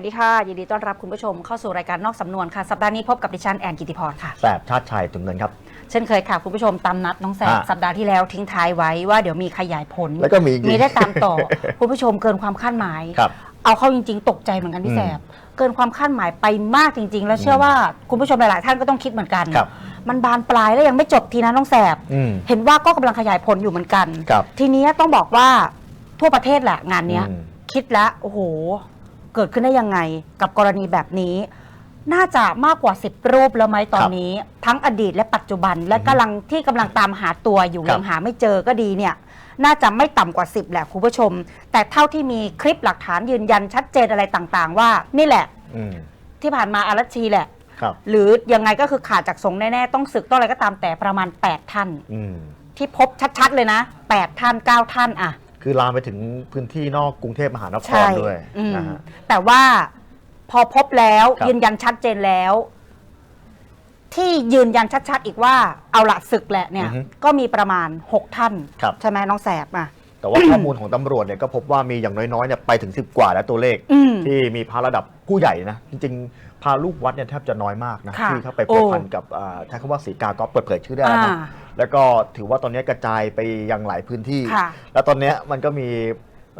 วัสดีค่ะ ยินดีต้อนรับคุณผู้ชมเข้าสู่รายการนอกสำนวนค่ะ สัปดาห์นี้พบกับดิฉันแอนกิติพรค่ะแสบชาติชายถึงเงินครับ เช่นเคยค่ะ คุณผู้ชมตามนัดน้องแสบอ่าสัปดาห์ที่แล้วทิ้งท้ายไว้ว่าเดี๋ยวมีขยายผลแล้วก็มีอีกมีได้ตามต่อ คุณผู้ชมเกินความคาดหมาย ครับเอาเข้าจริง ๆ ตกใจเหมือนกันพี่อืมแสบเกินความคาดหมายไปมากจริง ๆ แล้วเชื่อว่าคุณผู้ชมหลายๆ ท่านก็ต้องคิดเหมือนกัน ครับมันบานปลายแล้วยังไม่จบทีนะน้องแสบอืมเห็นว่าก็กำลังขยายผลอยู่เหมือนกัน ครับทีนี้ต้องบอกว่าทั่วประเทศแหละงานเนี้ย อืม คิดแล้วโอ้โห เกิดขึ้นได้ยังไง กับกรณีแบบนี้ น่าจะมากกว่า 10 รูปแล้วไหมตอนนี้ ทั้งอดีตและปัจจุบันและกำลังที่กำลังตามหาตัวอยู่ครับยังหาไม่เจอก็ดีเนี่ยน่าจะไม่ต่ำกว่า 10 แหละคุณผู้ชม แต่เท่าที่มีคลิปหลักฐานยืนยันชัดเจนอะไรต่างๆ ว่านี่แหละอืมที่ผ่านมาอารัชชีแหละครับหรือยังไงก็คือขาดจากสงฆ์แน่ๆ ต้องศึกต้องอะไรก็ตามแต่ประมาณ 8 ท่านอืมที่พบชัดๆเลยนะ 8 ท่าน 9 ท่านอะ คือลามไปถึงพื้นที่นอกกรุงเทพมหานคใช่รด้วยอืมนะฮะ แต่ว่าพอพบแล้วครับ ยืนยันชัดเจนแล้ว ที่ยืนยันชัดๆ อีกว่าเอาละศึกแหละเนี่ย อือฮึก็มีประมาณ 6 ท่าน ครับ ใช่ไหมน้องแสบอะ แต่ว่าข้อมูลของตำรวจเนี่ยก็พบว่ามีอย่างน้อยๆเนี่ยไปถึง 10 กว่าแล้วตัวเลข อืมที่มีพระระดับผู้ใหญ่นะ จริงๆ พาลูกวัดเนี่ยแทบจะน้อยมากนะค่ะที่เข้าไปพัวพันโอ้กับอ่าใช้คำว่าสีกาก็เปิดเผยชื่อได้แล้วนะอ่าแล้วก็ถือว่าตอนนี้กระจายไปยังหลายพื้นที่ ค่ะ แล้วตอนเนี้ยมันก็มี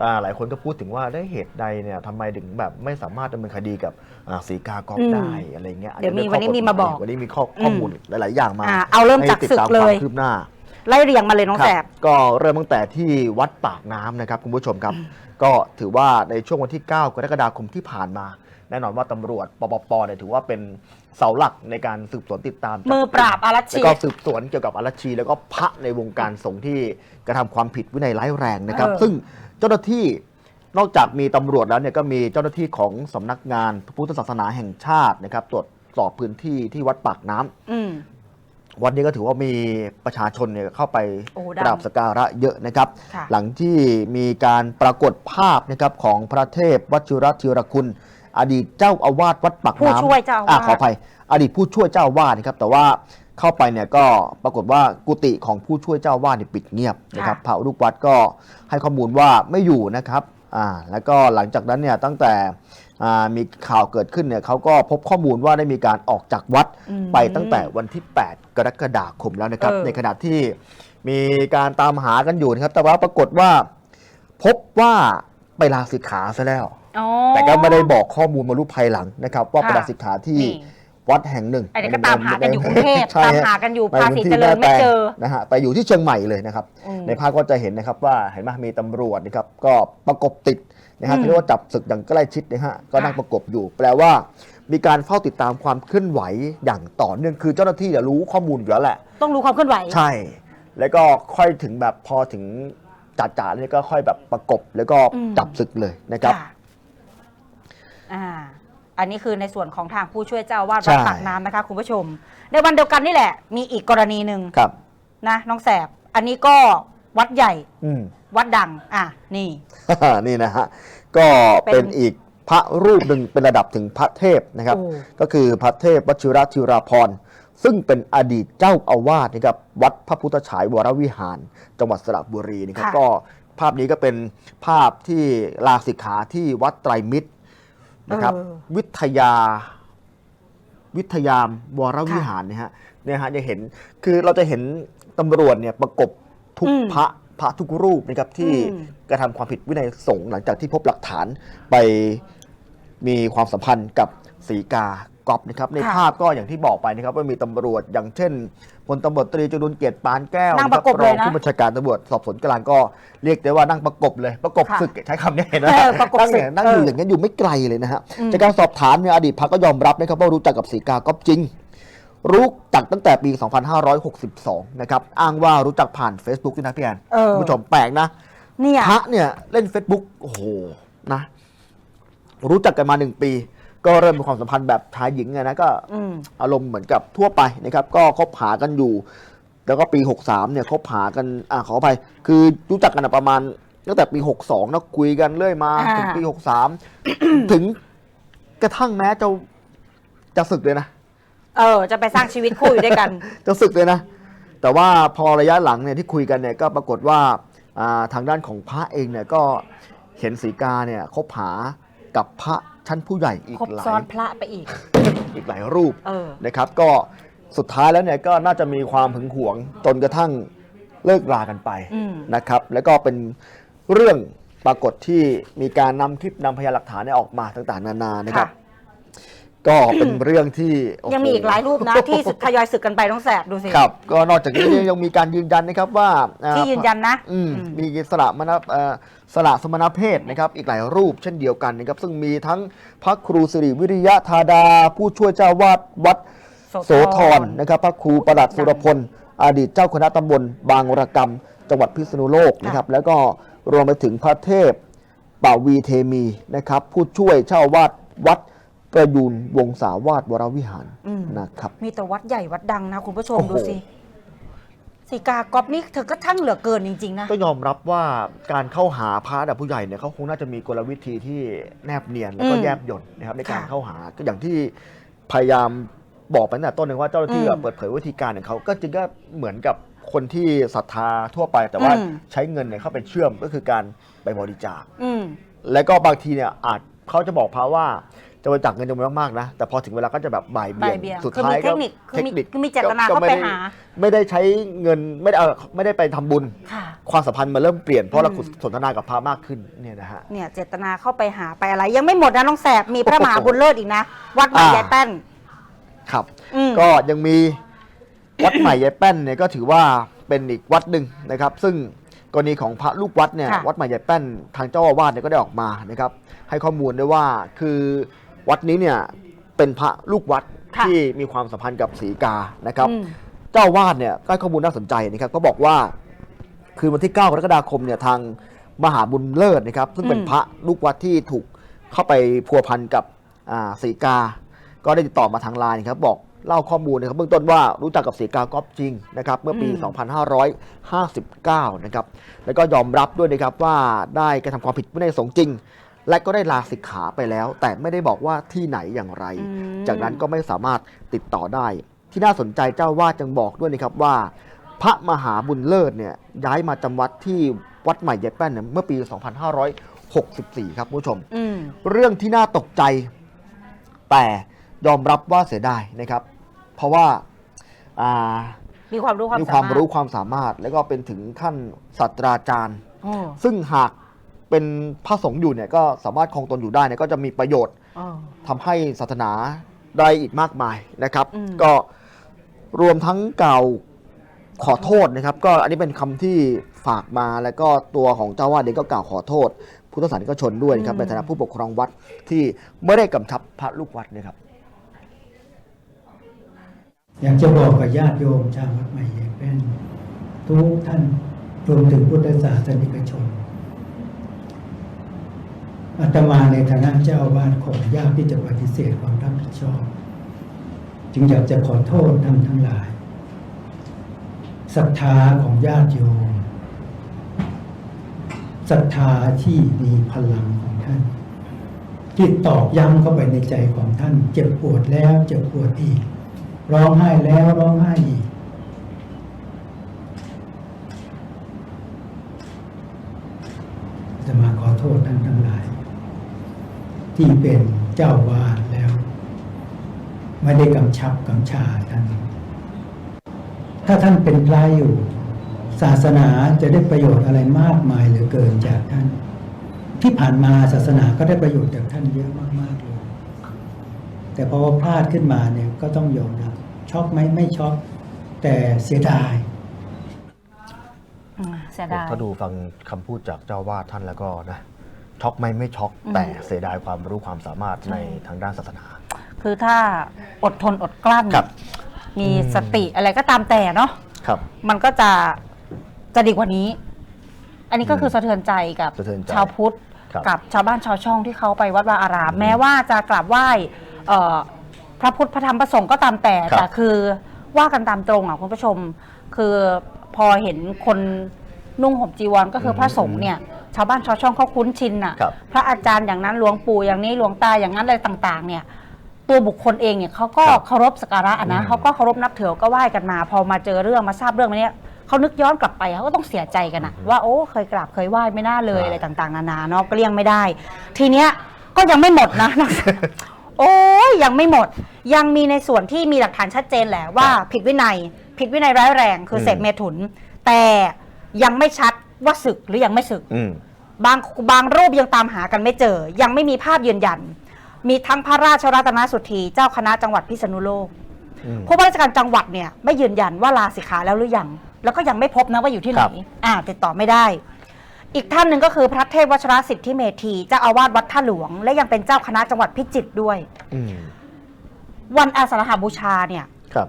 อ่าหลายคนก็พูดถึงว่าได้เหตุใดเนี่ยทำไมถึงแบบไม่สามารถดำเนินคดีกับอ่าสีกากอฟอืมได้อะไรเงี้ยเดี๋ยวมีอาจจะวันนี้มีมาบอกวันนี้มีข้อข้อมูลหลาย ๆ อย่างมาอ่าเอาเริ่มจากให้ติดศึกตามเลความยคืบหน้า ไล่เรียงมาเลยน้องครับแสบก็เริ่มตั้งแต่ที่วัดปากน้ำนะครับคุณผู้ชมครับ ก็ถือว่าในช่วงวันที่ 9 กรกฎาคมที่ผ่านมา แน่นอนว่าตำรวจปปปเนี่ยถือว่าเป็นเสาหลักในการสืบสวนติดตามจับมือปราบอารัชแล้วชีก็สืบสวนเกี่ยวกับอารัชชี แล้วก็พระในวงการสงฆ์ที่กระทำความผิดวินัยร้ายแรงนะครับเออซึ่งเจ้าหน้าที่นอกจากมีตำรวจแล้วเนี่ยก็มีเจ้าหน้าที่ของสำนักงานพระพุทธศาสนาแห่งชาตินะครับ ตรวจสอบพื้นที่ที่วัดปากน้ำอืมวันนี้ก็ถือว่ามีประชาชนเนี่ยเข้าไปโอ้กดังราบสกการะเยอะนะครับค่ะหลังที่มีการปรากฏภาพนะครับของพระเทพวชิรธีรคุณ อดีตเจ้าอาวาสวัดปากผู้น้ำช่วยเจ้าอาวาสขออภัย อดีตผู้ช่วยเจ้าอาวาสนะครับ แต่ว่าเข้าไปเนี่ยก็ปรากฏว่ากุฏิของผู้ช่วยเจ้าอาวาสเนี่ยปิดเงียบนะครับพระลูกวัดก็ให้ข้อมูลว่าไม่อยู่นะครับอ่าแล้วก็หลังจากนั้นเนี่ยตั้งแต่อ่ามีข่าวเกิดขึ้นเนี่ยเขาก็พบข้อมูลว่าได้มีการออกจากวัดอืม ไปตั้งแต่วันที่ 8 กรกฎาคมแล้วนะครับ เออ ในขณะที่มีการตามหากันอยู่นะครับ แต่ว่าปรากฏว่า พบว่าไปลาสิกขาซะแล้ว อ๋อ แต่ก็ไม่ได้บอกข้อมูลมารู้ภายหลังนะครับ ว่าค่ะไปลาสิกขาที่นี่ วัดแห่งหนึ่งอันนี้ก็ตามหากันอยู่กรุงเทพใช่ตามฮะ หากันอยู่ในภาษีพื้นที่เจริญไม่เจอแม่แตงนะฮะไปอยู่ที่เชียงใหม่เลยนะครับ อืม ในภาพก็จะเห็นนะครับว่าเห็นไหมมีตำรวจนะครับก็ประกบติดนะฮะอืมที่เรียกว่าจับศึกอย่างใกล้ชิดนะฮะก็นั่งค่ะ ประกบอยู่ แปลว่ามีการเฝ้าติดตามความเคลื่อนไหวอย่างต่อเนื่องคือเจ้าหน้าที่เนี่ยรู้ข้อมูลอยู่แล้วแหละ ต้องรู้ความเคลื่อนไหว ใช่ แล้วก็ค่อยถึงแบบพอถึงจ่าจ่าๆเนี่ยก็ค่อยแบบประกบแล้วก็อืมจับศึกเลยนะครับ ค่ะ อ่าอันนี้คือในส่วนของทางผู้ช่วยเจ้าอาวาดใช่วัดปากน้ำนะคะคุณผู้ชม ในวันเดียวกันนี่แหละ มีอีกกรณีหนึ่งครับ นะน้องแสบ อันนี้ก็วัดใหญ่อืม วัดดัง อะนี่ นี่นะฮะ ก็เป็นเป็นอีกพระรูปหนึ่งเป็นระดับถึงพระเทพนะครับ โอ้ ก็คือพระเทพวชิรธิราพรณ์ซึ่งเป็นอดีตเจ้าอาวาสนะครับวัดพระพุทธฉายวรวิหาร จังหวัดสระบุรีนะครับค่ะ ก็ภาพนี้ก็เป็นภาพที่ลาสิกขาที่วัดไตรมิตร นะครับเออวิทยา วิทยามวรวิหารเนี่ยฮะเนี่ยฮะจะเห็นคือเราจะเห็นตำรวจเนี่ยประกบทุกอืมพระพระทุกรูปนะครับที่อืมกระทำความผิดวินัยสงฆ์หลังจากที่พบหลักฐานไปมีความสัมพันธ์กับสีกา กอบนะครับในค่ะภาพก็อย่างที่บอกไปนะครับว่ามีตำรวจอย่างเช่นพลตำรวจตรีจรุนเกียรติปานแก้วนั่งคปรัระกบรเลอยงนะผู้บัญชาการตำรวจสอบสวนกลางก็เรียกได้ว่านั่งประกบเลยประกบค่ะศึกใช้คำนี้เห็นไหมเออประกบนั่งศึกเนี่ยนั่งอยู่เออออย่างนั้นอยู่ไม่ไกลเลยนะฮะอืม จากการสอบถามเนี่ยอดีตพักก็ยอมรับนะครับว่ารู้จักกับสีกาก๊อฟจริง รู้จักตั้งแต่ปี 2562 นะครับ อ้างว่ารู้จักผ่าน Facebook ด้วยนะพี่แอนเออ คุณผู้ชมแปลกนะ เนี่ย พระเนี่ยเล่น Facebook โอ้โหนะ รู้จักกันมาหนึ่งปี ก็เริ่มมีความสัมพันธ์แบบชายหญิงไงนะก็อืม อารมณ์เหมือนกับทั่วไปนะครับ ก็คบหากันอยู่ แล้วก็ปี 63 เนี่ยคบหากันอ่าขออภัยคือรู้จักกันอะประมาณตั้งแต่ปี 62นะคุยกันเรื่อยมาอ่า ถึงปี 63 ถึงกระทั่งแม้จะจะศึกเลยนะ เออ จะไปสร้างชีวิตคู่อยู่ด้วยกัน จะศึกเลยนะ แต่ว่าพอระยะหลังเนี่ยที่คุยกันเนี่ยก็ปรากฏว่าอ่าทางด้านของพระเองเนี่ยก็เห็นสีกาเนี่ยคบหากับพระ ชั้นผู้ใหญ่อีกครบหลาซ้อยนพระไปอีก อีกหลายรูป เออ นะครับก็สุดท้ายแล้วเนี่ยก็น่าจะมีความหึงหวงจนกระทั่งเลิกรากันไปอืม นะครับแล้วก็เป็นเรื่องปรากฏที่มีการนำคลิปนำพยานหลักฐานเนี่ยออกมาต่างๆ นานานะครับ ค่ะ ก็เป็นเรื่องที่โโยังมีอีกหลายรูปนะ ที่ทยอยศึกกันไปต้องแสบดูสิ ครับ ก็นอกจากนี้ยังมีการยืนยันนะครับว่าอ่าที่ยืนยันนะอืมอืมมีสละมณเอ่อสละสมณเพศนะครับ อีกหลายรูปเช่นเดียวกันนะครับ ซึ่งมีทั้งพระครูสิริวิริยะธาดา ผู้ช่วยเจ้าวาดวัด โสธรนะครับพระครูประหลัดสุรพล อดีตเจ้าคณะตำบลบางระกรรม จังหวัดพิษณุโลกนะครับ แล้วก็รวมไปถึงพระเทพป่าวีเทมีนะครับ ผู้ช่วยเจ้าวาดวัด ประยูนวงศาวาสวรวิหารอืม นะครับ มีแต่วัดใหญ่วัดดังนะ คุณผู้ชมโอ้โห ดูสิสีกากอบนี่เธอก็ช่างเหลือเกินจริง ๆ นะ ก็ยอมรับว่าการเข้าหาพระระดับผู้ใหญ่เนี่ยเขาคงน่าจะมีกลวิธีที่แนบเนียนแล้วก็อืมแยบยลนะครับในการค่ะเข้าหาก็อย่างที่พยายามบอกไปตั้งแต่ต้นเลยว่าเจ้าหน้าที่อืมเปิดเผยวิธีการของเขาก็จริงก็เหมือนกับคนที่ศรัทธาทั่วไป แต่ว่าอืม ใช้เงินเนี่ยเข้าไปเชื่อมก็คือการไปบริจาค อืม แล้วก็บางทีเนี่ยอาจ เขาจะบอกพระว่าจะบริจาคเงินจำนวนมากๆนะ แต่พอถึงเวลาก็จะแบบบ่ายเบี่บ่ายเบี่ยยงงสุดคือท้ายมีเทก็คนิคคือมีเทคนิคคือมีเจตนาก็เข้าม่ไปด้หา ไม่ได้ใช้เงินไม่ได้เออไม่ได้ไปทำบุญ ค่ะ ความสัมพันธ์มันเริ่มเปลี่ยนเพราะเราอืมสนทนากับพระมากขึ้นเนี่ยนะฮะ เนี่ยเจตนาเข้าไปหาไปอะไร ยังไม่หมดนะน้องแสบมีพระมหาบุญเลิศอีกนะ วัดใหม่อ่า ยายแป้น ครับ อืม ก็ยังมีวัดใหม่ยายแป้นเนี่ยก็ถือว่าเป็นอีกวัดหนึ่งนะครับ ซึ่ง กรณีของพระลูกวัดเนี่ยค่ะวัดใหม่ยายแป้นทางเจ้าอาวาสเนี่ยก็ได้ออกมานะครับให้ข้อมูลด้วยว่าคือวัดนี้เนี่ยเป็นพระลูกวัดค่ะที่มีความสัมพันธ์กับศรีกานะครับ อืม เจ้าอาวาสเนี่ยก็ให้ข้อมูลน่าสนใจนะครับก็บอกว่า คืนวันที่ 9 กรกฎาคมเนี่ยทางมหาบุญเลิศนะครับ ซึ่งเป็นอืม พระลูกวัดที่ถูกเข้าไปพัวพันกับอ่าศรีกา ก็ได้ติดต่อมาทางไลน์ครับบอก เล่าข้อมูลนะครับเบื้องต้นว่ารู้จักกับศรีกากอบจริงนะครับเมื่อปี 2559 นะครับแล้วก็ยอมรับด้วยนะครับว่าได้กระทำความผิดวินัยสงฆ์จริง และก็ได้ลาสิกขาไปแล้ว แต่ไม่ได้บอกว่าที่ไหนอย่างไรอืมจากนั้นก็ไม่สามารถติดต่อได้ ที่น่าสนใจเจ้าวาดยังบอกด้วยนะครับว่า พระมหาบุญเลิศเนี่ยย้ายมาจำวัดที่วัดใหม่ยายแป้นเนี่ยเมื่อปี 2564 ครับคุณผู้ชมอืมเรื่องที่น่าตกใจแต่ ยอมรับว่าเสียดายนะครับ เพราะว่าอ่ามีความรู้ความมีสาความมารถรู้ความสามารถ แล้วก็เป็นถึงขั้นศาสตราจารย์โอ้ซึ่งหากเป็นพระสงฆ์อยู่เนี่ยก็สามารถครองตนอยู่ได้เนี่ยก็จะมีประโยชน์โอ้ทำให้ศาสนาได้อีกมากมายนะครับ อืม ก็รวมทั้งกล่าวขอโทษนะครับ ก็อันนี้เป็นคำที่ฝากมาแล้วก็ตัวของเจ้าวาดเองก็กล่าวขอโทษ พุทธศาสนิกชนด้วยนะครับในฐานะผู้ปกครองวัดที่ไม่ได้กำชับพระลูกวัดนะครับ อยากจะบอกกับญาติโยมชาววัดใหม่ยายแป้นทุกท่านรวมถึงพุทธศาสนิกชนอาตมาในฐานะเจ้าอาวาสขออนุญาตที่จะปฏิเสธความรับผิดชอบ จึงอยากจะขอโทษท่านทั้งหลายศรัทธาของญาติโยมศรัทธาที่มีพลังของท่านที่ตอกย้ำเข้าไปในใจของท่าน เจ็บปวดแล้วเจ็บปวดอีก ร้องไห้แล้วร้องไห้อีก จะมาขอโทษท่านทั้งหลาย ที่เป็นเจ้าวาดแล้ว ไม่ได้กำชับกำชาท่าน ถ้าท่านเป็นพระอยู่ ศาสนาจะได้ประโยชน์อะไรมากมายเหลือเกินจากท่าน ที่ผ่านมาศาสนาก็ได้ประโยชน์จากท่านเยอะมากๆเลยแต่พอพลาดขึ้นมาเนี่ยก็ต้องยอมรับ ช็อกไหมไม่ช็อกแต่เสียดายอืมเสียดายถ้าดูฟังคำพูดจากเจ้าวาดท่านแล้วก็นะช็อกไหมไม่ช็อกอืมแต่เสียดายความรู้ความสามารถในทางด้านศาสนา คือถ้าอดทนอดกลั้น ครับ มีอืมสติอะไรก็ตามแต่เนาะครับ มันก็จะจะดีกว่านี้ อันนี้ก็คือสะเทือนใจกับสะเทือนใจชาวพุทธ ครับ กับชาวบ้านชาวช่องที่เขาไปวัดวาอาราม แม้ว่าจะกราบไหว้เอ่อ พระพุทธพระธรรมพระสงฆ์ก็ตามแต่ครับ แต่คือว่ากันตามตรงอะคุณผู้ชม คือพอเห็นคนนุ่งห่มจีวรก็คือพระสงฆ์เนี่ย ชาวบ้านชาวช่องเขาคุ้นชินอะ ครับ พระอาจารย์อย่างนั้นหลวงปู่อย่างนี้หลวงตาอย่างนั้นอะไรต่างๆ เนี่ย ตัวบุคคลเองเนี่ยเขาก็ครับเคารพสักการะอะนะอืม เขาก็เคารพนับถือก็ไหว้กันมา พอมาเจอเรื่องมาทราบเรื่องมาเนี้ยเขานึกย้อนกลับไปเขาก็ต้องเสียใจกันอะว่าโอ้เคยกราบเคยไหว้ไม่น่าเลยใช่อะไรต่างๆ นานาเนาะก็เลี่ยงไม่ได้ ทีเนี้ยก็ยังไม่หมดนะ โอ้ยยังไม่หมด ยังมีในส่วนที่มีหลักฐานชัดเจนแหละว่าผิดวินัย ผิดวินัยร้ายแรงคือเสพเมถุน แต่ยังไม่ชัดว่าศึกหรือยังไม่ศึก อืม บางบางรูปยังตามหากันไม่เจอ ยังไม่มีภาพยืนยัน มีทั้งพระราชรัตนสุธี เจ้าคณะจังหวัดพิษณุโลก อืมผู้ว่าราชการจังหวัดเนี่ยไม่ยืนยันว่าลาสิกขาแล้วหรือยัง แล้วก็ยังไม่พบนะว่าอยู่ที่ไหน ครับ อ่า ติดต่อไม่ได้ อีกท่านหนึ่งก็คือพระเทพวชรสิทธิเมธีเจ้าอาวาสวัดท่าหลวง และยังเป็นเจ้าคณะจังหวัดพิจิตรด้วย อืมวันอาสาฬหบูชาเนี่ย ครับ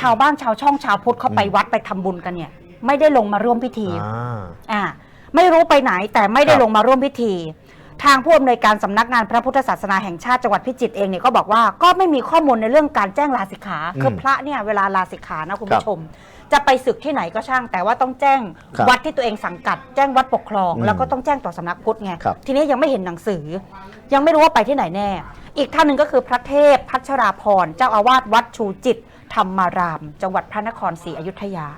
ชาวบ้านชาวช่องชาวพุทธเขาไปอืมวัดไปทำบุญกันเนี่ย ไม่ได้ลงมาร่วมพิธี อ่า อ่าไม่รู้ไปไหนแต่ไม่ได้ครับ ลงมาร่วมพิธี ทางผู้อำนวยการสำนักงานพระพุทธศาสนาแห่งชาติจังหวัดพิจิตรเองเนี่ยก็บอกว่าก็ไม่มีข้อมูลในเรื่องการแจ้งลาสิกขาอืมคือพระเนี่ยเวลาลาสิกขานะคุณครับผู้ชม จะไปศึกที่ไหนก็ช่าง แต่ว่าต้องแจ้งครับวัดที่ตัวเองสังกัด แจ้งวัดปกครอง อืมแล้วก็ต้องแจ้งต่อสำนักพุทธไงครับ ทีนี้ยังไม่เห็นหนังสือ ยังไม่รู้ว่าไปที่ไหนแน่ อีกท่านหนึ่งก็คือพระเทพพัชราพรเจ้าอาวาสวัดชูจิตธรรมาราม จังหวัดพระนครศรีอยุธยา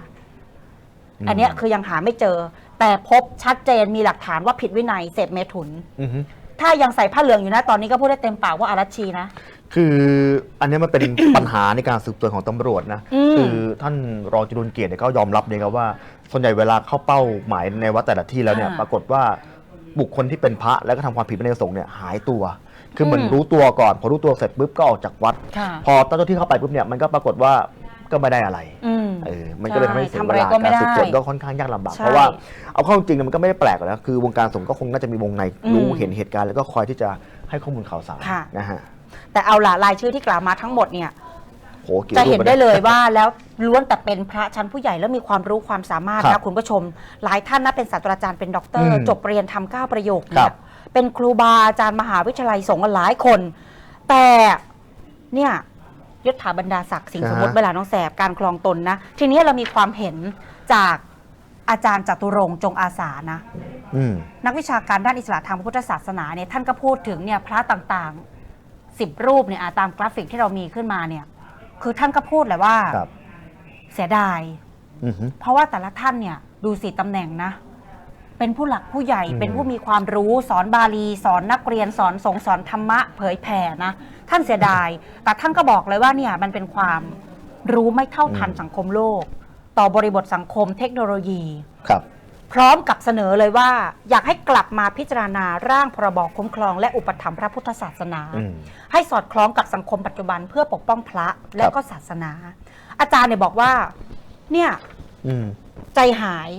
อันเนี้ยคือยังหาไม่เจอ แต่พบชัดเจนมีหลักฐานว่าผิดวินัยเสพเมถุนอือฮึ ถ้ายังใส่ผ้าเหลืองอยู่นะตอนนี้ก็พูดได้เต็มปากว่าอารัชชีนะ คืออันเนี้ยมันเป็น ปัญหาในการสืบสวนของตำรวจนะอืม คือท่านรองจรุนเกียรติเนี่ยก็ยอมรับเลยครับว่า ส่วนใหญ่เวลาเข้าเป้าหมายในวัดแต่ละที่แล้วเนี่ยอ่าปรากฏว่าบุคคลที่เป็นพระแล้วก็ทำความผิดในสงฆ์เนี่ยหายตัว คือเหมือนอืม รู้ตัวก่อนพอรู้ตัวเสร็จปุ๊บก็ออกจากวัด ค่ะ พอเจ้าหน้าที่เข้าไปปุ๊บเนี่ยมันก็ปรากฏว่าก็ไม่ได้อะไร อืม เออ มันก็เลยทำให้เสียทำเวอะไรลาก็ไม่การได้สืบสวนก็ค่อนข้างยากลำบาก ใช่เพราะว่าเอาเข้าจริงๆเนี่ยมันก็ไม่ได้แปลกหรอกนะคือวงการสงฆ์ก็คงน่าจะมีวงในรู้อืมเห็นเหตุการณ์แล้วก็คอยที่จะให้ข้อมูลข่าวสารค่ะ นะฮะ แต่เอาล่ะรายชื่อที่กล่าวมาทั้งหมดเนี่ย โหกี่จะรูปเห็นอะได้ยเลยว่าแล้วล้วนแต่เป็นพระชั้นผู้ใหญ่แล้วมีความรู้ความสามารถครันะบคุณผู้ชม หลายท่านนะเป็นศาสตราจารย์เป็นด็อกเตอร์ อืมจบเรียนทำเก้าประโยคครัเนี่ยบ เป็นครูบาอาจารย์มหาวิทยาลัยสงฆ์หลายคน แต่เนี่ยยศถาบรรดาศักดิ์สิ่งสมมติเวลาน้องแสบการคลองตนนะ ทีนี้เรามีความเห็นจากอาจารย์จตุรงค์จงอาสานะ อืม นักวิชาการด้านอิสระทางพระพุทธศาสนาเนี่ยท่านก็พูดถึงเนี่ยพระต่างๆ สิบรูปเนี่ยอะตามกราฟิกที่เรามีขึ้นมาเนี่ย คือท่านก็พูดแหละว่าครับเสียดาย อือฮึ เพราะว่าแต่ละท่านเนี่ยดูสิตำแหน่งนะ เป็นผู้หลักผู้ใหญ่อืม เป็นผู้มีความรู้สอนบาลี สอนนักเรียนสอนสงฆ์สอนธรรมะเผยแผ่นะ ท่านเสียดาย แต่ท่านก็บอกเลยว่าเนี่ยมันเป็นความรู้ไม่เท่าทันสังคมโลก ต่อบริบทสังคมเทคโนโลยี ครับ พร้อมกับเสนอเลยว่า อยากให้กลับมาพิจารณาร่างพรบคุ้มครอง และอุปถัมภ์พระพุทธศาสนา อืม ให้สอดคล้องกับสังคมปัจจุบันเพื่อปกป้องพระและก็ศาสนา อาจารย์เนี่ยบอกว่า เนี่ย อืม ใจหาย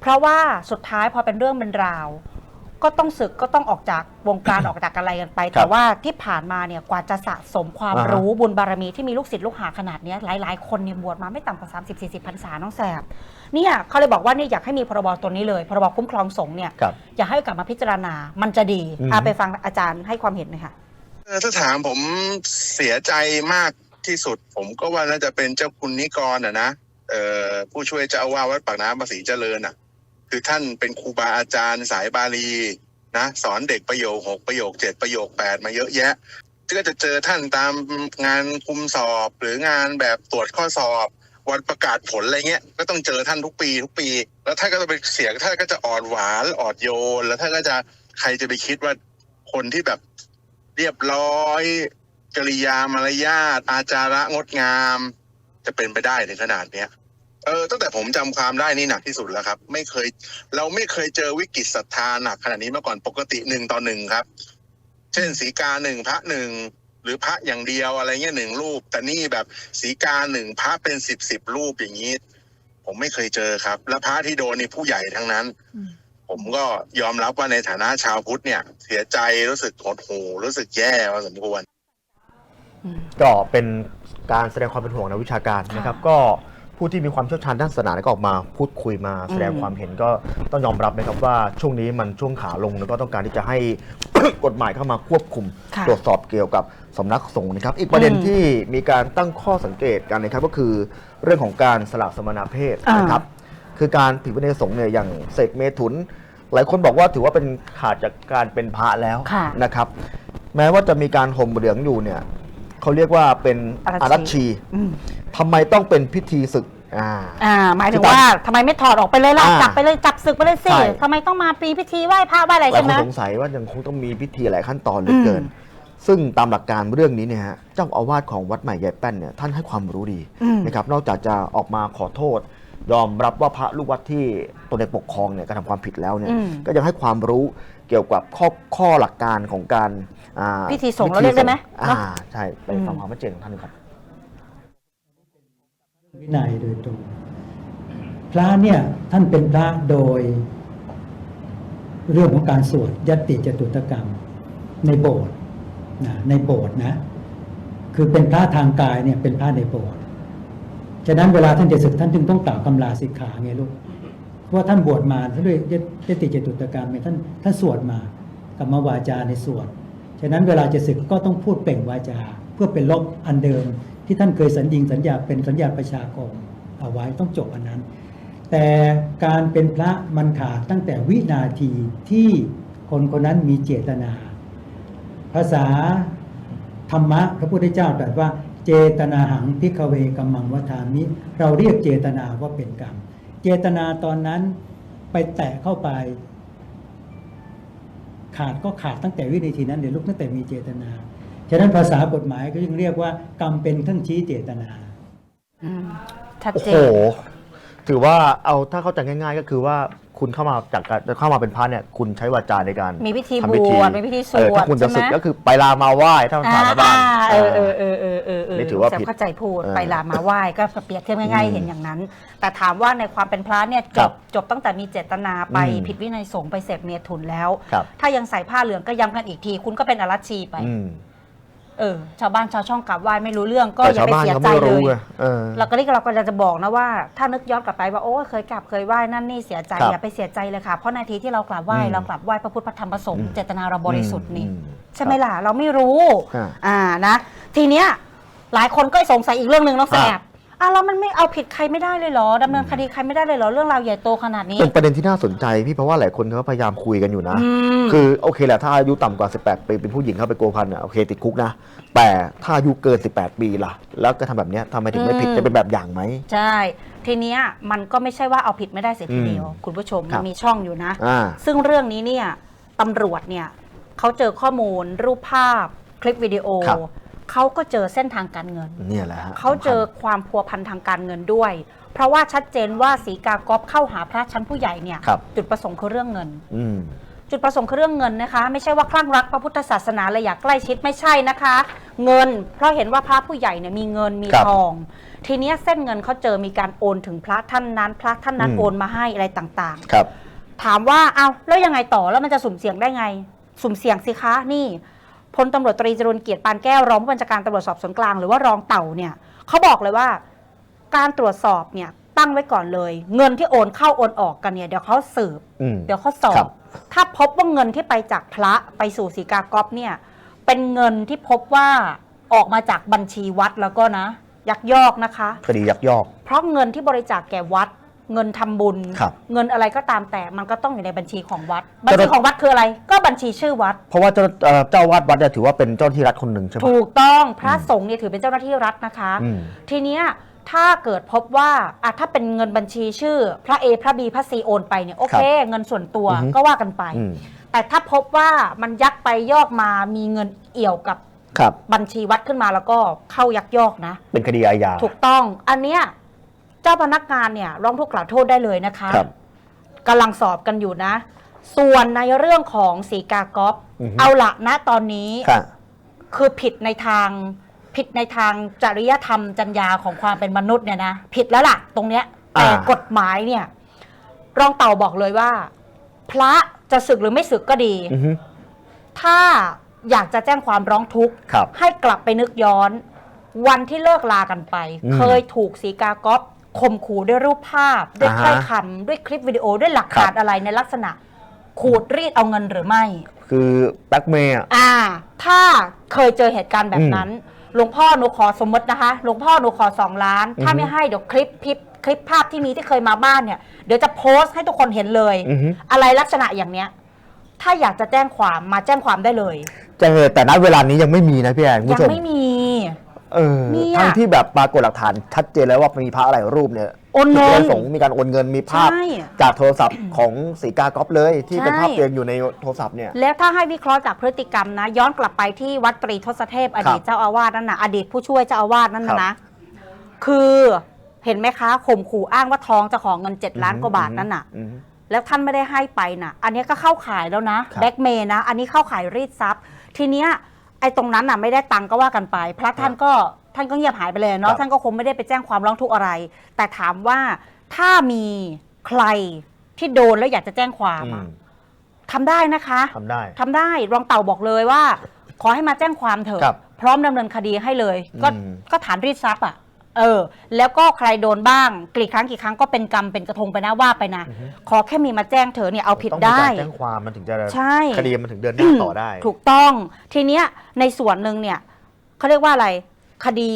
เพราะว่าสุดท้ายพอเป็นเรื่องเป็นราว ก็ต้องศึกก็ต้องออกจากวงการ ออกจากอะไรกันไป แต่ว่าที่ผ่านมาเนี่ยกว่าจะสะสมความอ่าฮะ รู้บุญบารมีที่มีลูกศิษย์ลูกหาขนาดเนี้ยหลาย ๆ คนเนี่ยบวชมาไม่ต่ำกว่า 30 40พรรษาน้องแสบเนี่ยเขาเลยบอกว่าเนี่ยอยากให้มีพรบตัวนี้เลยพรบคุ้มครองสงฆ์เนี่ยครับ อยากให้กลับมาพิจารณามันจะดีอืมอาไปฟังอาจารย์ให้ความเห็นหน่อยค่ะ เออถ้าถามผมเสียใจมากที่สุด ผมก็ว่าน่าจะเป็นเจ้าคุณนิกรอะนะเอ่อผู้ช่วยเจ้าอาวาสวัดปากน้ำภาษีเจริญอะ คือท่านเป็นครูบาอาจารย์สายบาลีนะสอนเด็กประโยคหกประโยคเจ็ดประโยคแปดมาเยอะแยะก็จะเจอท่านตามงานคุมสอบหรืองานแบบตรวจข้อสอบ วันประกาศผลอะไรเงี้ยก็ต้องเจอท่านทุกปีทุกปี แล้วท่านก็จะเป็นเสียงท่านก็จะอ่อนหวานอ่อนโยน แล้วท่านก็จะใครจะไปคิดว่าคนที่แบบเรียบร้อยกริยามารยาทอาจาระงดงาม จะเป็นไปได้ถึงขนาดเนี้ย เออตั้งแต่ผมจำความได้นี่หนักที่สุดแล้วครับ ไม่เคย เราไม่เคยเจอวิกฤตศรัทธาหนักขนาดนี้มาก่อนปกติหนึ่งต่อหนึ่งครับ เช่นสีกาหนึ่งพระหนึ่งหรือพระอย่างเดียวอะไรเงี้ยหนึ่งรูป แต่นี่แบบสีกาหนึ่งพระเป็นสิบสิบรูปอย่างนี้ ผมไม่เคยเจอครับ และพระที่โดนนี่ผู้ใหญ่ทั้งนั้นอืมผมก็ยอมรับว่าในฐานะชาวพุทธเนี่ย เสียใจรู้สึกหดหู่รู้สึกแย่พอสมควรก็เป็นการแสดงความเป็นห่วงในวิชาการนะครับค่ะก็ ผู้ที่มีความเชี่ยวชาญด้านศาสนาก็ออกมาพูดคุยมาแสดงอืมความเห็นก็ต้องยอมรับนะครับว่าช่วงนี้มันช่วงขาลงแล้วก็ต้องการที่จะให้ กฎหมายเข้ามาควบคุม ค่ะตรวจสอบเกี่ยวกับสำนักสงฆ์นะครับ อีกประเด็นอืมที่มีการตั้งข้อสังเกตกันนะครับก็คือเรื่องของการสละสมณเพศนะครับ คือการผิดวินัยสงฆ์เนี่ยอย่างเสกเมถุน หลายคนบอกว่าถือว่าเป็นขาดจากการเป็นพระแล้วค่ะ นะครับ แม้ว่าจะมีการห่มเหลืองอยู่เนี่ย เขาเรียกว่าเป็นอารัชชีอารัชชีอืมทำไมต้องเป็นพิธีศึกอ่า อ่าหมายถึงว่าทำไมไม่ถอดออกไปเลยล่ะอ่าจับไปเลยจับศึกไปเลยสิใช่ ทำไมต้องมาปีพิธีไหว้พระไหว้อะไรหลายใช่คไหม นสงสัยว่ายังคงต้องมีพิธีหลายขั้นตอนเหลือเกิน อืมซึ่งตามหลักการเรื่องนี้เนี่ยฮะเจ้าอาวาสของวัดใหม่ยายแป้นเนี่ยท่านให้ความรู้ดีอืม นะครับ นอกจากจะออกมาขอโทษ ยอมรับว่าพระลูกวัดที่ตนเองปกครองเนี่ยกระทำความผิดแล้วเนี่ยอืมก็ยังให้ความรู้ เกี่ยวกับข้อข้อหลักการของการอ่าพิธีสงฆ์เราเรียกได้ไหมอ่าเนอะ ใช่ไปอืมฟังความชัดเจนของท่านครับ วินัยโดยตรงพระเนี่ย ท่านเป็นพระโดย เรื่องของการสวดยตติจตุตกรรม ในโบสถ์นะในโบสถ์นะ คือเป็นพระทางกายเนี่ยเป็นพระในโบสถ์ฉะนั้นเวลาท่านจะศึกท่านจึงต้องกล่าวกำลาสิกขาไงลูกเพ ราะว่าท่านบวชมาท่านด้วยยตติจตุตกรรมท่านท่านสวดมากรรมวาจาในสวดฉะนั้นเวลาจะศึกก็ต้องพูดเปล่งวาจา เพื่อเป็นลบอันเดิม ที่ท่านเคยสัญญิงสัญญาเป็นสัญญาประชาคมเอาไว้ต้องจบอันนั้น แต่การเป็นพระมันขาดตั้งแต่วินาทีที่คนคนนั้นมีเจตนา ภาษาธรรมะพระพุทธเจ้าตรัสว่าเจตนาหังพิกเวกัมมังวัฏามิ เราเรียกเจตนาว่าเป็นกรรม เจตนาตอนนั้นไปแตะเข้าไป ขาดก็ขาดตั้งแต่วินาทีนั้นเดี๋ยวลุกตั้งแต่มีเจตนาฉะนั้นภาษากฎหมายก็ยังเรียกว่ากรรมเป็นเครื่องชี้เจตนาอืมชัดโอ้เจโหน ถือว่าเอาถ้าเข้าใจง่าย ๆ ก็คือว่าคุณเข้ามาจากการเข้ามาเป็นพระเนี่ยคุณใช้วาจาในการมีพิธีทำบวชมีพิธีสเออวดถ้าคุณจะใช่ศึกไหม ก็คือไปลามาไหว้ถ้าผ่านมาบ้านอ่เออเออเออเออเออเออนี่ถือว่าแซมผิดเข้าใจพูดเออไปลามาไหว้ก็เปรียบเทียบง่ายอืมๆเห็นอย่างนั้น แต่ถามว่าในความเป็นพระเนี่ยจครับบจบตั้งแต่มีเจตนาไปอืม ผิดวินัยสงฆ์ไปเสพเมียทุนแล้ว ครับถ้ายังใส่ผ้าเหลืองก็ย้ำกันอีกที คุณก็เป็นอรัชชีไป อืม เออชาวบ้านชาวช่องกลับไหว้ไม่รู้เรื่องก็แต่อย่าชาวไปบ้านเสียเขาใจไม่เลรู้ยไงเออ เราก็นี่เราก็จะบอกนะว่า ถ้านึกย้อนกลับไปว่าโอ้เคยกราบเคยไหว้นั่นนี่เสียใจครับอย่าไปเสียใจเลยค่ะเพราะนาทีที่เรากราบไหว้อืมเรากราบไหว้พระพุทธพระธรรมพระสงฆ์อืม เจตนาเราบริสุทธิ์นี่อืม ใช่ไหมล่ะเราไม่รู้ อ่า อ่านะ ทีเนี้ยหลายคนก็สงสัยอีกเรื่องหนึ่งน้องแสอ่าบ อะแล้วมันไม่เอาผิดใครไม่ได้เลยเหรอดำเนินคดีใครไม่ได้เลยเหรอเรื่องราวใหญ่โตขนาดนี้ เป็นประเด็นที่น่าสนใจพี่เพราะว่าหลายคนเขาพยายามคุยกันอยู่นะ อืม คือโอเคแหละถ้าอายุต่ำกว่า 18 ปีเป็นผู้หญิงเข้าไปโกพันอะโอเคติดคุกนะ แต่ถ้าอายุเกิน 18 ปีล่ะ แล้วก็ทำแบบเนี้ยทำไมถึงไม่ผิดอืม จะเป็นแบบอย่างไหม ใช่ ทีเนี้ยมันก็ไม่ใช่ว่าเอาผิดไม่ได้เสียทีเดียวอืมคุณผู้ชมครัมันบ มีช่องอยู่นะ อ่า ซึ่งเรื่องนี้เนี่ยตำรวจเนี่ยเขาเจอข้อมูลรูปภาพคลิปวิดีโอ ครับ เขาก็เจอเส้นทางการเงินเนี่ยแหละฮะเขาเจอความพัวพันทางการเงินด้วย เพราะว่าชัดเจนว่าสีกากอบเข้าหาพระชั้นผู้ใหญ่เนี่ยครับจุดประสงค์คือเรื่องเงินอืมจุดประสงค์คือเรื่องเงินนะคะ ไม่ใช่ว่าคลั่งรักพระพุทธศาสนาเลยอยากใกล้ชิดไม่ใช่นะคะ เงิน เพราะเห็นว่าพระผู้ใหญ่เนี่ยมีเงินมีครับทอง ทีเนี้ยเส้นเงินเขาเจอมีการโอนถึงพระท่านนั้น พระท่านนั้นอืมโอนมาให้อะไรต่างๆ ครับ ถามว่าเอาแล้วยังไงต่อแล้วมันจะสุ่มเสี่ยงได้ไง สุ่มเสี่ยงสิคะนี่ พลตำรวจตรีจรุนเกียรติปานแก้วรองผู้บัญชาการตำรวจสอบสวนกลางหรือว่ารองเต่าเนี่ยเขาบอกเลยว่า การตรวจสอบเนี่ยตั้งไว้ก่อนเลย เงินที่โอนเข้าโอนออกกันเนี่ยเดี๋ยวเขาสืบ อืม เดี๋ยวเขาสอครับ บ ถ้าพบว่าเงินที่ไปจากพระไปสู่สีกากอบเนี่ย เป็นเงินที่พบว่าออกมาจากบัญชีวัดแล้วก็นะ ยักยอกนะคะ คดียักยอก เพราะเงินที่บริจาคแก่วัด เงินทำบุญ ครับเงินอะไรก็ตามแต่มันก็ต้องอยู่ในบัญชีของวัด บัญชีของวัดคืออะไร ก็บัญชีชื่อวัด เพราะว่าเจ้าเอ่อเจ้าวาดวัดเนี่ยถือว่าเป็นเจ้าหน้าที่รัฐคนหนึ่งใช่ไหม ถูกต้องพระอืมสงฆ์เนี่ยถือเป็นเจ้าหน้าที่รัฐนะคะ อืม ทีเนี้ยถ้าเกิดพบว่าอะถ้าเป็นเงินบัญชีชื่อ พระเอพระบีพระซีโอนไปเนี่ยโอเค เงินส่วนตัวอือฮึ ก็ว่ากันไป อืมแต่ถ้าพบว่ามันยักไปยอกมามีเงินเอี่ยวกับครับ บัญชีวัดขึ้นมาแล้วก็เข้ายักยอกนะ เป็นคดีอาญา ถูกต้อง อันเนี้ย เจ้าพนักงานเนี่ยร้องทุกข์กล่าวโทษได้เลยนะคะครับ กำลังสอบกันอยู่นะ ส่วนในเรื่องของสีกากอฟอือฮึ เอาละนะตอนนี้ค่ะ คือผิดในทางผิดในทางจริยธรรมจรรยาของความเป็นมนุษย์เนี่ยนะผิดแล้วล่ะตรงเนี้ยแต่อ่า กฎหมายเนี่ยรองเต่าบอกเลยว่า พระจะศึกหรือไม่ศึกก็ดี อือฮึ ถ้าอยากจะแจ้งความร้องทุกข์ ครับให้กลับไปนึกย้อน วันที่เลิกลากันไป อืมเคยถูกสีกากอฟ ข่มขู่ด้วยรูปภาพ ด้วยอ่าฮะถ้อยคำด้วยคลิปวิดีโอด้วยหลักครัฐานบอะไรในลักษณะ ขูดรีดเอาเงินหรือไม่ คือแบล็กเมย์อ่า ถ้าเคยเจอเหตุการณ์แบบนั้นหลวงพ่อหนูขอสมมตินะคะหลวงพ่อหนูขอสองล้าน ถ้าอือฮึไม่ให้เดี๋ยวคลิปคลิปคลิปภาพที่มีที่เคยมาบ้านเนี่ย เดี๋ยวจะโพสต์ให้ทุกคนเห็นเลย อือฮึ อะไรลักษณะอย่างเนี้ย ถ้าอยากจะแจ้งความมาแจ้งความได้เลย จะแต่ณเวลานี้ยังไม่มีนะพี่แอนคุณยัผู้ชม ไม่มี เออเนี่ยทั้งที่แบบปรากฏหลักฐานชัดเจนแล้วว่ามีพระอะไรรูปเนี่ยโอนเงิพนระสงฆ์มีการโอนเงินมีภาพใช่ จากโทรศัพท์ของสีกากอฟเลย ที่เป็นใช่ภาพตัวเองอยู่ในโทรศัพท์เนี่ย แล้วถ้าให้วิเคราะห์จากพฤติกรรมนะ ย้อนกลับไปที่วัดตรีทศเทพ อดีตครับเจ้าอาวาสนั่นนะอดีตผู้ช่วยเจ้าอาวาสนั่นครันะบนะ คือเห็นไหมคะข่มขู่อ้างว่าทองจะของเงิน7ล้านกว่าบาทนั่นน่ะ อืม แล้วท่านไม่ได้ให้ไปน่ะ อันนี้ก็เข้าขายแล้วนะครับ แบ็กเมย์นะ อันนี้เข้าขายรีดทรัพย์ ทีเนี้ย ไอ้ตรงนั้นน่ะไม่ได้ตังค์ก็ว่ากันไป พระท่านก็ท่านก็เงียบหายไปเลยครัเนาะบ ท่านก็คงไม่ได้ไปแจ้งความร้องทุกข์อะไร แต่ถามว่าถ้ามีใครที่โดนแล้วอยากจะแจ้งความอือะมทำได้นะคะ ทำได้ ทำได้รองเต่าบอกเลยว่า ขอให้มาแจ้งความเถอะ ครับพร้อมดำเนินคดีให้เลย ก็อืม ก็ฐานรีดทรัพย์อะ เออ แล้วก็ใครโดนบ้าง กี่ครั้งกี่ครั้งก็เป็นกรรมเป็นกระทงไปนะว่าไปนะขอแค่มีมาแจ้งเถอะเนี่ยเอาผิดต้องมีได้ การแจ้งความมันถึงจะใช่ คดีมันถึงเดินหน้าต่อได้ ถูกต้องทีเนี้ยในส่วนหนึ่งเนี่ยเขาเรียกว่าอะไร คดี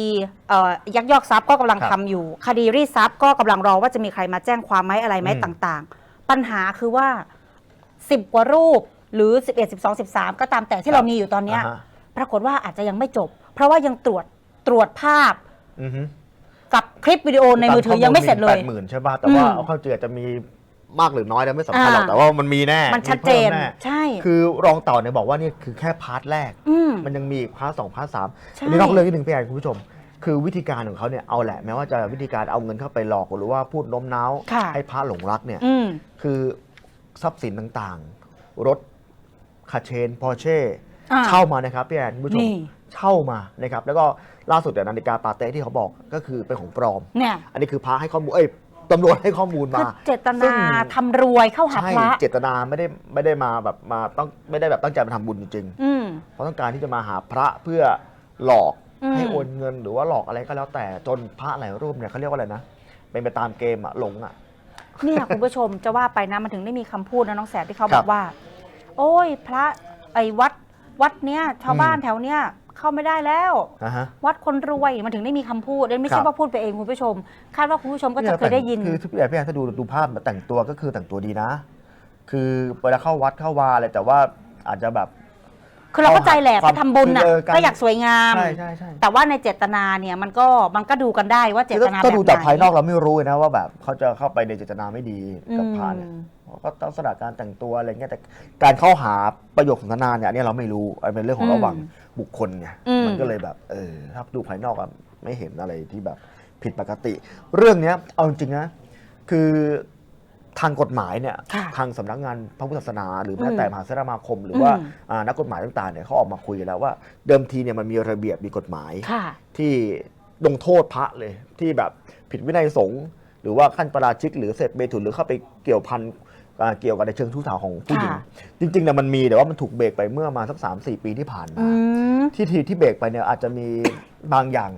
เอ่อยักยอกทรัพย์ก็กำลังครับทำอยู่ คดีรีดทรัพย์ก็กำลังรอว่าจะมีใครมาแจ้งความไหมอะไรไหมอืม ต่างๆ ปัญหาคือว่า 10 กว่ารูปหรือ 11 12 13 ก็ตามแต่ที่เรามีอยู่ตอนเนี้ยาฮะปรากฏว่าอาจจะยังไม่จบ เพราะว่ายังตรวจตรวจภาพ อือฮึ กับคลิปวิดีโอในมือถือยังไม่เสร็จเลแปย ดหมื่นใช่ป่ะแต่ว่าอืม เอาเข้าเจือจะมีมากหรือน้อยนะไม่สำคัญหรอกอ่าแต่ว่ามันมีแน่มันชัดเจนมีพิ่มแใช่ คือรองเต่าเนี่ยบอกว่านี่คือแค่พาร์ทแรก อืม มันยังมีอีกพาร์ทสองพาร์ทสามใช่ อันนี้นอกเรื่องนิดหนึ่งพี่แอนคุณผู้ชม คือวิธีการของเขาเนี่ยเอาแหละแม้ว่าจะวิธีการเอาเงินเข้าไปหลอกหรือว่าพูดโน้มน้าวค่ะ ให้พระหลงรักเนี่ย อืม คือทรัพย์สินต่างๆ รถคาเชนพอร์เช่อ่าเช่ามานะครับพี่แอนคุณผู้ชมนี่ เช่ามานะครับ แล้วก็ ล่าสุดเนี่ยนาฬิกาปาเต้ที่เขาบอกก็คือเป็นของปลอม เนี่ย อันนี้คือพระให้ข้อมูลเอ้ยตำรวจให้ข้อมูลคืมา อเจตซึ่นาง ทำรวยเข้าหาใช่พระเจตนาไม่ได้ไม่ได้มาแบบมาต้องไม่ได้แบบตั้งใจมาทำบุญจริงอืม ๆเพราะต้องการที่จะมาหาพระเพื่อหลอกอืม ให้โอนเงินหรือว่าหลอกอะไรก็แล้วแต่จนพระหลายรูปเนี่ยเขาเรียกว่าอะไรนะเป็นไปตามเกมอะหลงอะ เนี่ยคุณผู้ชมจะว่าไปนะมันถึงได้มีคำพูดนะน้องแสบที่เขาครับอบกว่า โอ้ยพระไอ้วัดวัดเนี้ยชาวบ้านอืม แถวเนี้ย เข้าไม่ได้แล้วนะฮะวัดคนรวยมันถึงได้มีคำพูดไม่ครัใช่บว่าพูดไปเองคุณผู้ชม คาดว่าคุณผู้ชมก็จะเคยได้ยิน คือที่พี่แอนพี่แอนถ้าดูดูภาพแต่งตัวก็คือแต่งตัวดีนะ คือเวลาเข้าวัดเข้าวาอะไรแต่ว่าอาจจะแบบ คือเราเข้าใจแหละควาไปมทำบุญน่ะคือเออการก็อยากสวยงาม ใช่ใช่ใช่แต่ว่าในเจตนาเนี่ยมันก็มันก็ดูกันได้ว่าเจตนาก็แบบดูไหนจากภายนอกเราไม่รู้นะว่าแบบเขาจะเข้าไปในเจตนาไม่ดีกับพระเนี่ยอืม ก็ลักษณะการแต่งตัวอะไรเงี้ยแต่การเข้าหาประโยคสนทนาเนี่ยอันนี้เราไม่รู้อันเป็นเรื่องของระหว่างบุคคลไงอืม มันก็เลยแบบเออถ้าดูภายนอกอะไม่เห็นอะไรที่แบบผิดปกติ เรื่องเนี้ยเอาจริงๆนะคือ ทางกฎหมายเนี่ยค่ะทางสำนักงานพระพุทธศาสนา หรือแม้อืมแต่มหาเสนาคม หรือว่าอืมอ่านักกฎหมายต่างๆเนี่ยเขาออกมาคุยกันแล้วว่า เดิมทีเนี่ยมันมีระเบียบมีกฎหมายค่ะที่ลงโทษพระเลยที่แบบผิดวินัยสงฆ์หรือว่าขั้นประราชิกหรือเสพเมถุนหรือเข้าไปเกี่ยวพันอ่าเกี่ยวกับในเชิงชู้สาวของผู้หญิงค่ะจริงๆเนี่ยมันมีแต่ว่ามันถูกเบรกไปเมื่อมาสักสามสี่ปีที่ผ่านมาอืมที่ที่ที่เบรกไปเนี่ยอาจจะมีบางอย่าง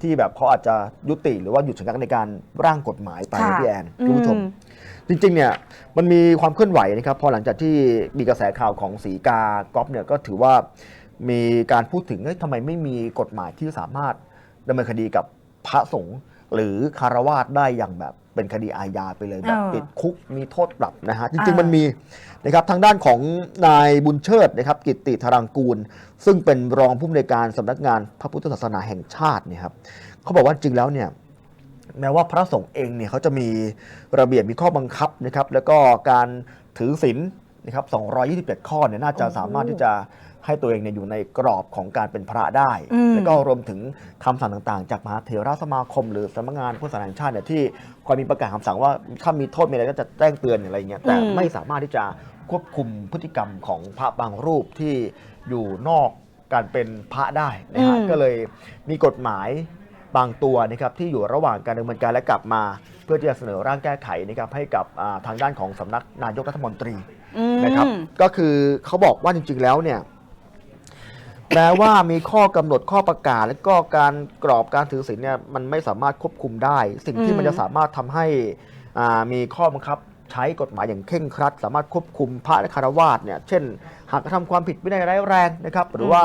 ที่แบบเขาอาจจะยุติหรือว่าหยุดชะงักในการร่างกฎหมายไปค่ะพี่แอนคุณผู้ชมอืม จริงๆเนี่ยมันมีความเคลื่อนไหวนะครับพอหลังจากที่มีกระแสข่าวของสีกาก๊อฟเนี่ยก็ถือว่ามีการพูดถึงเฮ้ยทำไมไม่มีกฎหมายที่สามารถดำเนินคดีกับพระสงฆ์หรือคารวาสได้อย่างแบบเป็นคดีอาญาไปเลยแบบเออติดคุกมีโทษปรับนะฮะจริงอ่าๆมันมีนะครับทางด้านของนายบุญเชิดนะครับกิตติธารังกูล ซึ่งเป็นรองผู้อำนวยการสำนักงานพระพุทธศาสนาแห่งชาติเนี่ยครับเขาบอกว่าจริงแล้วเนี่ย แม้ว่าพระสงฆ์เองเนี่ยเขาจะมีระเบียบมีข้อบังคับนะครับ แล้วก็การถือศีลนะครับ227ข้อเนี่ยน่าจะโอ้โหสามารถที่จะให้ตัวเองเนี่ยอยู่ในกรอบของการเป็นพระได้อืมแล้วก็รวมถึงคำสั่งต่างๆ จากมหาเถรสมาคม หรือสำนักงานพุทธศาสนาแห่งชาติเนี่ยที่คอยมีประกาศคำสั่งว่าถ้ามีโทษมีอะไรก็จะแจ้งเตือนอะไรเงี้ยแต่ไม่สามารถที่จะควบคุมพฤติกรรมของพระบางรูปที่อยู่นอกการเป็นพระได้นะฮะอืมก็เลยมีกฎหมาย บางตัวนะครับที่อยู่ระหว่างการดำเนินการและกลับมา เพื่อที่จะเสนอร่างแก้ไขนะครับให้กับอ่าทางด้านของสำนักนายกรัฐมนตรีอืมนะครับ ก็คือเขาบอกว่าจริง ๆ แล้วเนี่ยแม้ว่ามีข้อกำหนดข้อประกาศ และก็การกรอบการถือศีลเนี่ยมันไม่สามารถควบคุมได้ สิ่งที่อืมมันจะสามารถทำให้อ่ามีข้อบังคับ ใช้กฎหมายอย่างเคร่งครัด สามารถควบคุมพระและคารวาสเนี่ยเช่น หากกระทำความผิดวินัยร้ายแรงนะครับหรือว่า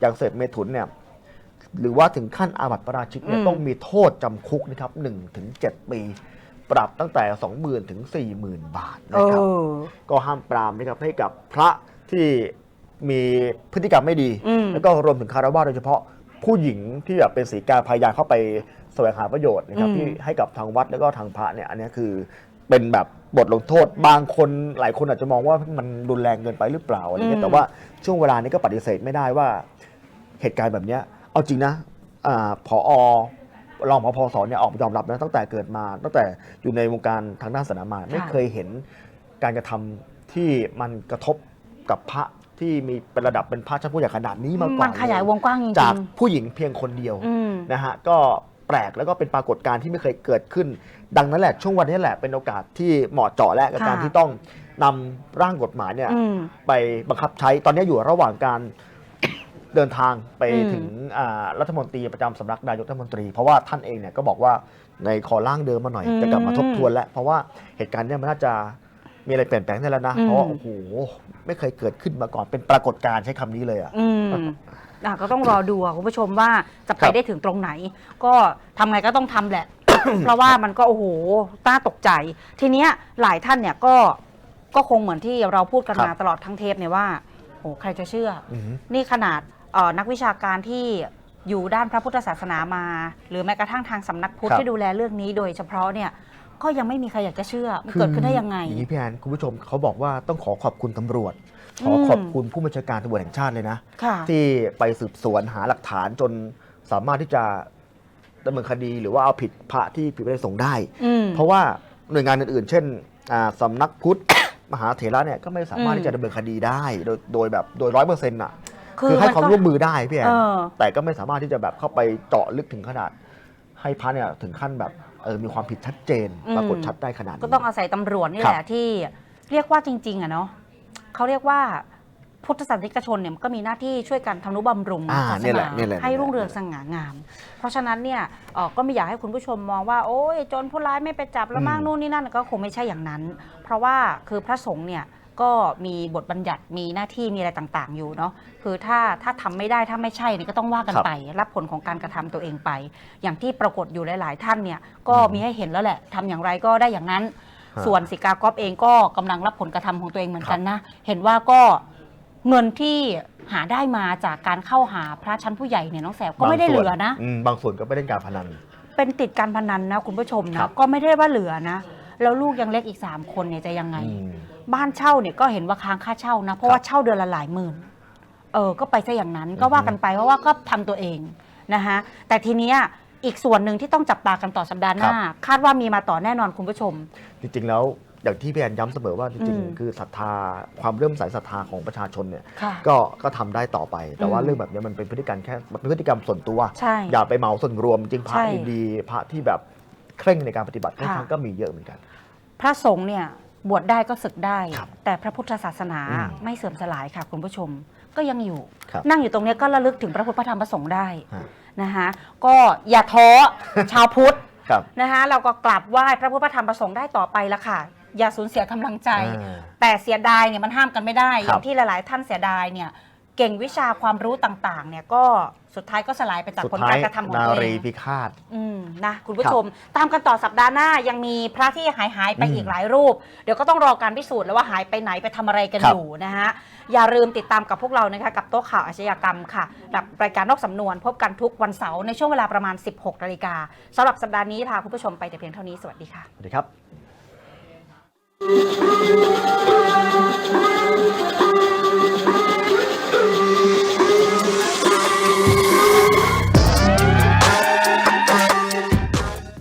อย่างเสพเมถุนเนี่ย หรือว่าถึงขั้นอาบัติประราชิกเนี่ยอืมต้องมีโทษจำคุกนะครับ1ถึง7ปี ปรับตั้งแต่20,000ถึง40,000บาทเอนะครับอก็ห้ามปรามนะครับให้กับพระที่มีพฤติกรรมไม่ดีอืมแล้วก็รวมถึงคารวะโดยเฉพาะผู้หญิงที่แบบเป็นสีกาพยายามเข้าไปแสวงหาประโยชน์นะครับอืมที่ให้กับทางวัดแล้วก็ทางพระเนี่ยอันเนี้ยคือเป็นแบบบทลงโทษบางคนหลายคนอาจจะมองว่ามันรุนแรงเกินไปหรือเปล่าอะไรเงี้ยแต่ว่าช่วงเวลานี้ก็ปฏิเสธไม่ได้ว่าเหตุการณ์แบบเนี้ย เอาจริงนะอาผอรองผอสอนเนี่ยออกมายอมรับนะตั้งแต่เกิดมา ตั้งแต่อยู่ในวงการทางด้านศาสนามาไม่เคยเห็นการกระทำที่มันกระทบกับพระที่มีเป็นระดับเป็นพระชั้นผู้ใหญ่ขนาดนี้มาก่อนมันขยายวงกว้างจริงๆจากผู้หญิงเพียงคนเดียวอืมนะฮะก็แปลกแล้วก็เป็นปรากฏการณ์ที่ไม่เคยเกิดขึ้น ดังนั้นแหละช่วงวันนี้แหละเป็นโอกาสที่เหมาะเจาะและกับค่ะการที่ต้องนำร่างกฎหมายเนี่ยอืมไปบังคับใช้ตอนนี้อยู่ระหว่างการ เดินทางไปอืมถึงอ่ารัฐมนตรีประจำสำนักนายกรัฐมนตรี เพราะว่าท่านเองเนี่ยก็บอกว่าในขอร่างเดิมมาหน่อยจะกลับมาทบทวนแล้ว เพราะว่าเหตุการณ์เนี่ยมันน่าจะมีอะไรเปลี่ยนแปลงได้แล้วนะอืมเพราะว่าโอ้โหไม่เคยเกิดขึ้นมาก่อนเป็นปรากฏการณ์ใช้คำนี้เลยอะอืมอะก็ต้องรอดูอะคุณผู้ชมว่าจะไปครับได้ถึงตรงไหน ก็ทำไงก็ต้องทำแหละ เพราะว่ามันก็โอ้โหน่าตกใจ ทีเนี้ยหลายท่านเนี่ยก็ก็คงเหมือนที่เราพูดกันครับมาตลอดทั้งเทปเนี่ยว่าโอ้ใครจะเชื่ออือหือนี่ขนาด เอ่อนักวิชาการที่อยู่ด้านพระพุทธศาสนามา หรือแม้กระทั่งทางสำนักพุทธครับ ที่ดูแลเรื่องนี้โดยเฉพาะเนี่ยก็ยังไม่มีใครอยากจะเชื่อมันเกิดขึ้นได้ยังไง อย่างนี้พี่แอนคุณผู้ชมเขาบอกว่าต้องขอขอบคุณตำรวจ ขอมขอบคุณผู้บัญชาการตำรวจแห่งชาติเลยนะ ค่ะ ที่ไปสืบสวนหาหลักฐานจนสามารถที่จะดำเนินคดีหรือว่าเอาผิดพระที่ผิดวินัยสงฆ์ได้ อืม เพราะว่าหน่วยงานอื่นๆ เช่นอ่าสำนักพุทธ มหาเถระเนี่ยก็ไม่สามารถอืม ที่จะดำเนินคดีได้ โดยโดยแบบโดยร้อยเปอร์เซ็นต์อะ คือคือให้มันความก็ร่วมมือได้พี่แอนเออแต่ก็ไม่สามารถที่จะแบบเข้าไปเจาะลึกถึงขนาด ให้พระเนี่ยถึงขั้นแบบเออมีความผิดชัดเจนอืมปรากฏชัดได้ขนาดนี้ก็ต้องอาศัยตำรวจนี่ครับแหละที่เรียกว่าจริง ๆอะเนาะเขาเรียกว่าพุทธศาสนิกชนเนี่ยมันก็มีหน้าที่ช่วยกันทำนุบำรุงอ่าศาสเนี่ยแหนาละเนี่ยแหละให้รุ่งเรืองสง่างาม เพราะฉะนั้นเนี่ยเอ่อก็ไม่อยากให้คุณผู้ชมมองว่า โอ้ยโจรผู้ร้ายไม่ไปจับแล้วมั่งนู่นนี่นั่นก็คงไม่ใช่อย่างนั้น เพราะว่าคือพระสงฆ์เนี่ย ก็มีบทบัญญัติมีหน้าที่มีอะไรต่างๆ อยู่เนาะคือถ้าถ้าทำไม่ได้ถ้าไม่ใช่นี่ก็ต้องว่ากันครับไป รับผลของการกระทำตัวเองไป อย่างที่ปรากฏอยู่หลาย ๆ ท่านเนี่ยก็อืมมีให้เห็นแล้วแหละทำอย่างไรก็ได้อย่างนั้น ฮะ ส่วนสิกากอฟเองก็กำลังรับผลกระทำของตัวเองเหมือนกันนะ เห็นว่าก็เงินที่หาได้มาจากการเข้าหาพระชั้นผู้ใหญ่เนี่ยน้องแสบก็ไม่ได้เหลือนะมบางส่วนก็ไปเล่นการพนัน เป็นติดการพนันนะคุณผู้ชมครันะบ ก็ไม่ได้ว่าเหลือนะ แล้วลูกยังเล็กอีก 3 คนเนี่ยจะยังไง อืม บ้านเช่าเนี่ยก็เห็นว่าค้างค่าเช่านะ เพราะครับว่าเช่าเดือนละหลายหมื่น เออ ก็ไปซะอย่างนั้นก็ว่ากันไปเพราะว่าก็ทำตัวเองนะคะแต่ทีเนี้ยอีกส่วนหนึ่งที่ต้องจับตากันต่อสัปดาห์หน้า คาดว่ามีมาต่อแน่นอนคุณผู้ชม จริงๆแล้วอย่างที่พี่แอนย้ำเสมอว่าจริงอืมๆ คือศรัทธาความเริ่อมใสศรัทธาของประชาชนเนี่ยค่ะ ก็ก็ทำได้ต่อไป แต่ว่าอืม เรื่องแบบนี้มันเป็นพฤติกรรมแค่มันเป็นพฤติกรรมส่วนตัว ใช่ อย่าไปเหมาส่วนรวมจริงพระใช่ดีๆพระที่แบบเคร่งในการปฏิบัติค่อนค่ะ ข้างก็มีเยอะเหมือนกัน พระสงฆ์เนี่ย บวชได้ก็ศึกได้ ครับแต่พระพุทธศาสนาอืมไม่เสื่อมสลายค่ะคุณผู้ชม ก็ยังอยู่ ครับ นั่งอยู่ตรงเนี้ยก็ระลึกถึงพระพุทธพระธรรมพระสงฆ์ได้ฮะนะคะก็อย่าท้อ ชาวพุทธครับนะคะเราก็กลับไหว้พระพุทธพระธรรมพระสงฆ์ได้ต่อไปละค่ะ อย่าสูญเสียกำลังใจ อ่า แต่เสียดายเนี่ยมันห้ามกันไม่ได้ อครับ ย่างที่หลาย ๆ ท่านเสียดายเนี่ย เก่งวิชาความรู้ต่างๆ เนี่ยก็สุดท้ายก็สลายไปจากสุดผลท้ากายรกระทำของนาตัวเอรีงพิฆาต อืมนะคุณผู้ชม ตามกันต่อสัปดาห์หน้ายังมีพระที่หายหายๆไปอืมอีกหลายรูป เดี๋ยวก็ต้องรอการพิสูจน์แล้วว่าหายไปไหนไปทำอะไรกันครับ อยู่นะฮะอย่าลืมติดตามกับพวกเรานะคะกับโต๊ะข่าวอาชญากรรมค่ะกับรายการนอกสำนวนพบกันทุกวันเสาร์ในช่วงเวลาประมาณ 16นาฬิกาสำหรับสัปดาห์นี้พาคุณผู้ชมไปแต่เพียงเท่านี้สวัสดีค่ะ สวัสดีครับ